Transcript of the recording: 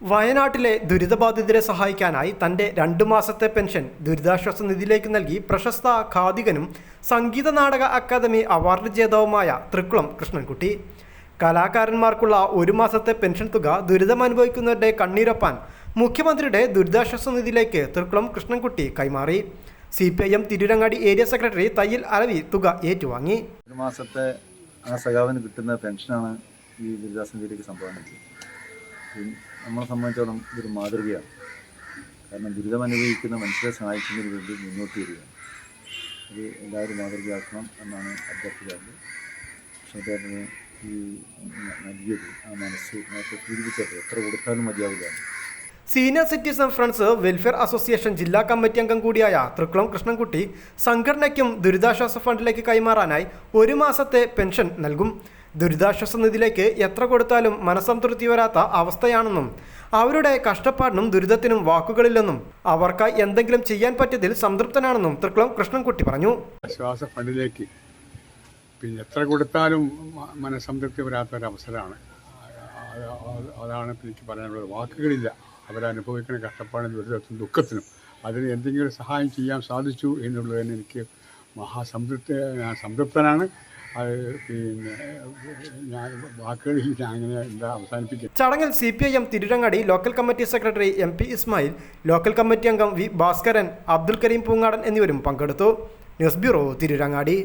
വയനാട്ടിലെ ദുരിതബാധിതരെ സഹായിക്കാനായി തന്റെ രണ്ടു മാസത്തെ പെൻഷൻ ദുരിതാശ്വാസ നിധിയിലേക്ക് നൽകി പ്രശസ്ത ഖാദികനും സംഗീത നാടക അക്കാദമി അവാർഡ് ജേതാവുമായ തൃക്കുളം കൃഷ്ണൻകുട്ടി. കലാകാരന്മാർക്കുള്ള ഒരു മാസത്തെ പെൻഷൻ തുക ദുരിതമനുഭവിക്കുന്നവരുടെ കണ്ണീരൊപ്പാൻ മുഖ്യമന്ത്രിയുടെ ദുരിതാശ്വാസ നിധിയിലേക്ക് തൃക്കുളം കൃഷ്ണൻകുട്ടി കൈമാറി. C P I M Tirurangadi area secretary Thayyil Alavi തുക ഏറ്റുവാങ്ങി. ഒരു മാസത്തെ ആ സഖാവിന് കിട്ടുന്ന പെൻഷനാണ് ഈ ദുരിതാശ്വാസ നിധിയിലേക്ക് സംഭാവന ചെയ്യുന്നത് നമ്മളെ സംബന്ധിച്ചോളം ഇതൊരു മാതൃകയാണ്. കാരണം ദുരിതം അനുഭവിക്കുന്ന മനുഷ്യരെ സഹായിക്കുന്നതിന് വേണ്ടി മുന്നോട്ട് വരികയാണ്. അത് എല്ലാവരും മാതൃകയാക്കണം എന്നാണ് അഭ്യർത്ഥിക്കാറുണ്ട് പക്ഷേ അദ്ദേഹത്തിന് ഈ നൽകിയത് ആ മനസ്സ് നേരത്തെ സൂചിപ്പിച്ചത് എത്ര കൊടുത്താലും മതിയാവില്ല. Senior citizen friends welfare association ജില്ലാ കമ്മിറ്റി അംഗം കൂടിയായ തൃക്കുളം കൃഷ്ണൻകുട്ടി സംഘടനയ്ക്കും ദുരിതാശ്വാസ ഫണ്ടിലേക്ക് കൈമാറാനായി ഒരു മാസത്തെ പെൻഷൻ നൽകും. ദുരിതാശ്വാസ നിധിയിലേക്ക് എത്ര കൊടുത്താലും മനസ്സംതൃപ്തി വരാത്ത അവസ്ഥയാണെന്നും അവരുടെ കഷ്ടപ്പാടിനും ദുരിതത്തിനും വാക്കുകളില്ലെന്നും അവർക്ക് എന്തെങ്കിലും ചെയ്യാൻ പറ്റിയതിൽ സംതൃപ്തനാണെന്നും തൃക്കുളം കൃഷ്ണൻകുട്ടി പറഞ്ഞു. ആശ്വാസ ഫണ്ടിലേക്ക് പിന്നെ എത്ര കൊടുത്താലും മനസ്സംതൃപ്തി വരാത്ത ഒരു അത് അതാണ് എനിക്ക് പറയാനുള്ളത്. വാക്കുകളില്ല. അവരനുഭവിക്കുന്ന കഷ്ടപ്പാടിനും ദുരിതത്തിനും ദുഃഖത്തിനും അതിന് എന്തെങ്കിലും സഹായം ചെയ്യാൻ സാധിച്ചു എന്നുള്ളതിന് എനിക്ക് മഹാസംതൃപ്തി സംതൃപ്തനാണ്. അത് പിന്നെ അങ്ങനെ എന്താ അവസാനിപ്പിക്കുക ചടങ്ങിൽ C P I M Tirurangadi local committee secretary M P Ismail local committee അംഗം വി ഭാസ്കരൻ അബ്ദുൽ കരീം പൂങ്ങാടൻ എന്നിവരും പങ്കെടുത്തു. News bureau Tirurangadi.